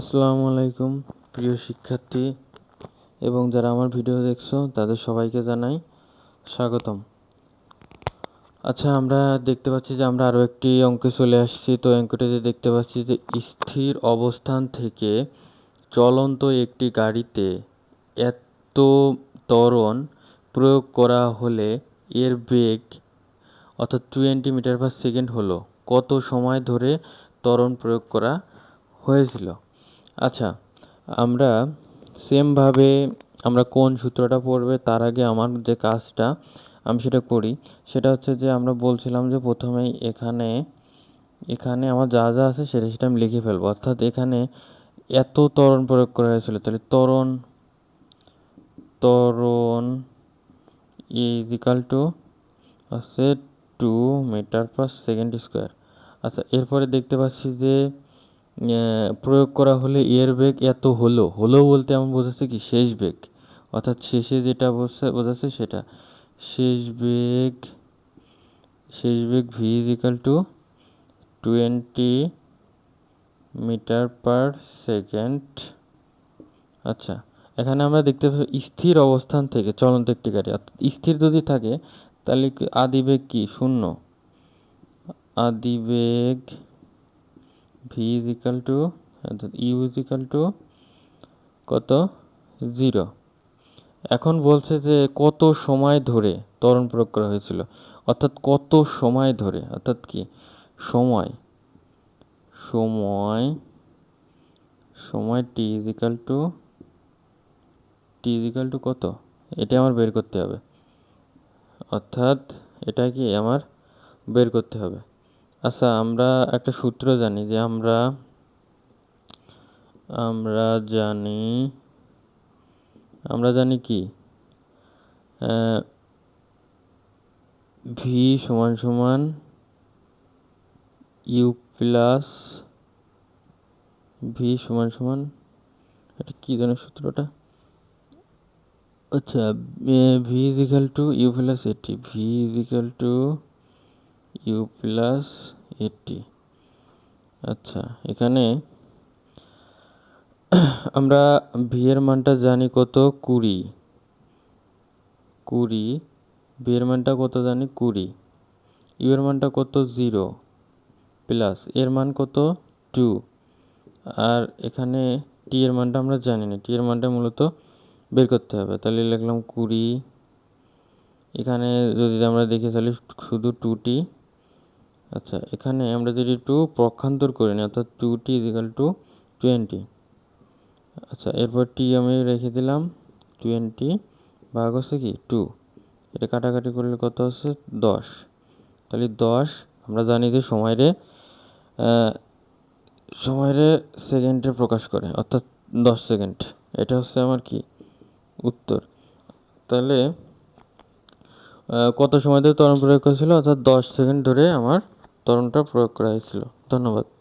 আসসালামু আলাইকুম, প্রিয় শিক্ষার্থী এবং যারা আমার ভিডিও দেখছ, তাদের সবাইকে জানাই স্বাগতম। আচ্ছা আমরা দেখতে পাচ্ছি যে আমরা আরও একটি অঙ্কে চলে আসছি। তো অঙ্কটিতে দেখতে পাচ্ছি যে স্থির অবস্থান থেকে চলন্ত একটি গাড়িতে এত ত্বরণ প্রয়োগ করা হলে এর বেগ অর্থাৎ টোয়েন্টি মিটার পার সেকেন্ড হলো। কত সময় ধরে ত্বরণ প্রয়োগ করা হয়েছিল? আচ্ছা আমরা সেমভাবে আমরা কোন সূত্রটা পড়বে তার আগে আমার যে কাজটা আমি সেটা করি। সেটা হচ্ছে যে আমরা বলছিলাম যে প্রথমেই এখানে এখানে আমার যা যা আছে সেটা সেটা আমি লিখে ফেলব। অর্থাৎ এখানে এত তরণ প্রয়োগ করা হয়েছিল। তাহলে তরণ তরণ ইজিক্যাল টু হচ্ছে two metre per second square আচ্ছা এরপরে দেখতে পাচ্ছি যে প্রয়োগ করা হলে এর বেগ এত হলো। হলো বলতে এমন বোঝাচ্ছে কি, শেষ বেগ। অর্থাৎ শেষে যেটা বোঝাচ্ছে সেটা। শেষ বেগ শেষ বেগ V is equal to twenty metre per second আচ্ছা এখানে আমরা দেখতে পাচ্ছি স্থির অবস্থান থেকে চলন্ত একটি গাড়ি। স্থির যদি থাকে, তাহলে আদিবেগ কি? শূন্য। আদিবেগ ভি ইজ ইকাল টু অর্থাৎ ইউ ইজ ইকাল টু কত? জিরো এখন বলছে যে কত সময় ধরে ত্বরণ প্রয়োগ করা হয়েছিল? অর্থাৎ কত সময় ধরে? অর্থাৎ কি? সময়। সময়। সময় T is equal to T is equal to কত? এটা আমার বের করতে হবে। অর্থাৎ এটা কি? আমার বের করতে হবে। আচ্ছা আমরা একটা সূত্র জানি যে আমরা আমরা জানি আমরা জানি কি? ভি সমান সমান ইউ প্লাস ভি সমান সমান, এটা কী ধরনের সূত্রটা? আচ্ছা V is equal to U plus A T V is equal to U plus A T. আচ্ছা এখানে আমরা ভি এর মানটা জানি কত? কুড়ি। কুড়ি। ভি এর মানটা কত জানি? কুড়ি। ইউ এর মানটা কত? জিরো। প্লাস এর মান কত? টু। আর এখানে টি এর মানটা আমরা জানি না। টি এর মানটা মূলত বের করতে হবে। তাহলে লিখলাম কুড়ি। এখানে যদি আমরা দেখি তাহলে শুধু টু টি আচ্ছা এখানে আমরা যদি টু পক্ষান্তর করি নিই, অর্থাৎ two T is equal to twenty আচ্ছা এরপর টি আমি রেখে দিলাম টোয়েন্টি ভাগ হচ্ছে কি টু এটা কাটাকাটি করলে কত হচ্ছে? দশ। তাহলে দশ, আমরা জানি যে সময়ের সময়ের সেকেন্ডে প্রকাশ করে, অর্থাৎ দশ সেকেন্ড এটা হচ্ছে আমার কি? উত্তর। তাহলে কত সময় ধরে ত্বরণ প্রয়োগ করেছিল? অর্থাৎ দশ সেকেন্ড ধরে আমার ত্বরণটা প্রয়োগ করা হয়েছিল। ধন্যবাদ।